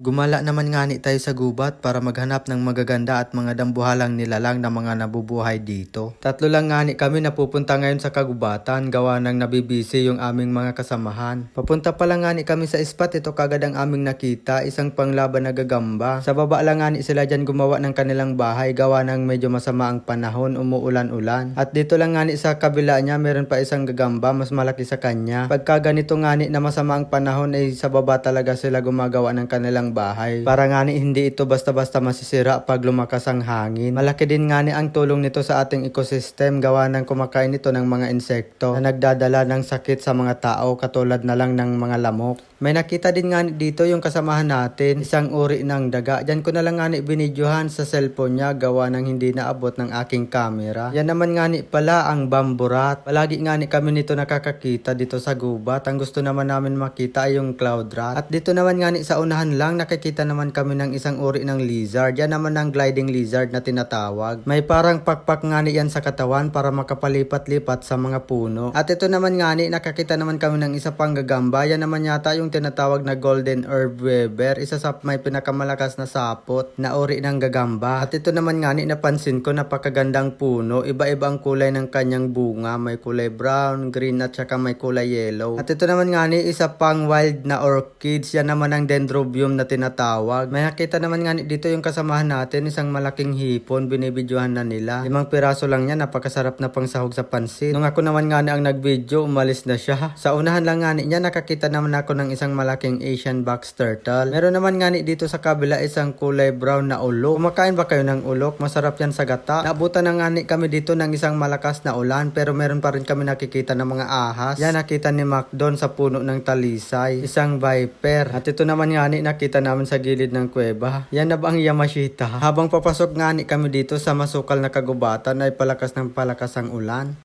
Gumala naman nga ni tayo sa gubat para maghanap ng magaganda at mga dambuhalang nilalang na mga nabubuhay dito. Tatlo lang nga ni kami na pupunta ngayon sa kagubatan gawa ng nabibisi yung aming mga kasamahan. Papunta pa lang nga ni kami sa spot ito kagad ang aming nakita isang panglaban na gagamba. Sa baba lang nga ni sila dyan gumawa ng kanilang bahay gawa ng medyo masama ang panahon umuulan-ulan. At dito lang nga ni sa kabila niya meron pa isang gagamba mas malaki sa kanya. Pagka ganito nga ni na masama ang panahon ay sa baba talaga sila gumagawa ng kanilang bahay. Para nga ni hindi ito basta-basta masisira pag lumakas ang hangin. Malaki din nga ni ang tulong nito sa ating ecosystem gawa ng kumakain ito ng mga insekto na nagdadala ng sakit sa mga tao katulad na lang ng mga lamok. May nakita din nga dito yung kasamahan natin, isang uri ng daga. Diyan ko na lang nga ni binidyohan sa cellphone niya gawa ng hindi naabot ng aking camera. Yan naman nga ni pala ang bamburat. Palagi nga ni kami nito nakakakita dito sa gubat. Ang gusto naman namin makita ay yung cloud rat. At dito naman nga ni sa unahan lang nakikita naman kami ng isang uri ng lizard. Yan naman ang gliding lizard na tinatawag. May parang pakpak nga ni yan sa katawan para makapalipat-lipat sa mga puno. At ito naman nga ni nakakita naman kami ng isa pang gagamba. Yan naman yata yung tinatawag na golden herb weber. Isa sa may pinakamalakas na sapot na uri ng gagamba. At ito naman nga ni napansin ko napakagandang puno. Iba-iba ang kulay ng kanyang bunga. May kulay brown, green at saka may kulay yellow. At ito naman nga ni isa pang wild na orchids. Yan naman ang dendrobium na tinatawag. May nakita naman nga ni dito yung kasamahan natin. Isang malaking hipon. Binibidyohan na nila. Limang piraso lang yan. Napakasarap na pang sahog sa pansit. Nung ako naman nga ni ang nag-video, umalis na siya. Sa unahan lang nga ni niya nakakita naman ako ng isang malaking Asian box turtle. Meron naman nga ni dito sa kabila isang kulay brown na ulok. Kumakain ba kayo ng ulok? Masarap yan sa gata. Naabutan na nga ni kami dito ng isang malakas na ulan pero meron pa rin kami nakikita ng mga ahas. Yan nakita ni Mac doon sa puno ng talisay. Isang viper. At ito naman nga ni nakita namin sa gilid ng kuweba. Yan na ba ang Yamashita? Habang papasok nga ni kami dito sa masukal na kagubatan ay palakas ng palakas ang ulan.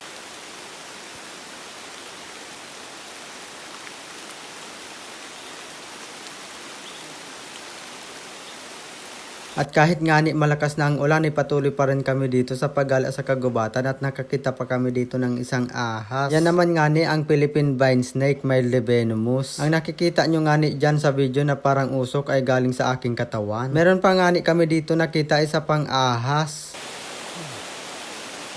At kahit nga ni malakas na ang ulan, ay patuloy pa rin kami dito sa paggala sa kagubatan at nakakita pa kami dito ng isang ahas. Yan naman nga ni ang Philippine Vine Snake, may levenomous. Ang nakikita nyo nga ni dyan sa video na parang usok ay galing sa aking katawan. Meron pa nga ni kami dito nakita isa pang ahas.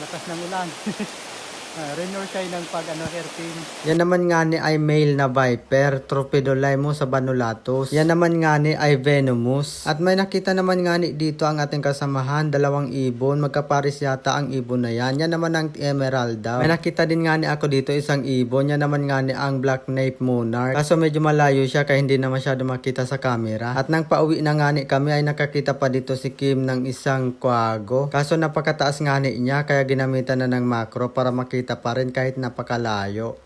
Lakas ng ulan. uh, or shine ng pag ano, airplane. Yan naman nga ni ay male na viper, Tropidolaemus sabanulatus. Yan naman nga ni ay venomous. At may nakita naman nga ni dito ang ating kasamahan, dalawang ibon. Magkaparis yata ang ibon na yan. Yan naman ang emerald daw. May nakita din nga ni ako dito isang ibon. Yan naman nga ni ang black nape monarch. Kaso medyo malayo siya kaya hindi na masyado makita sa camera. At nang pauwi na nga ni kami ay nakakita pa dito si Kim ng isang kwago. Kaso napakataas nga ni niya kaya ginamitan na ng macro para makita pa rin kahit napakalayo.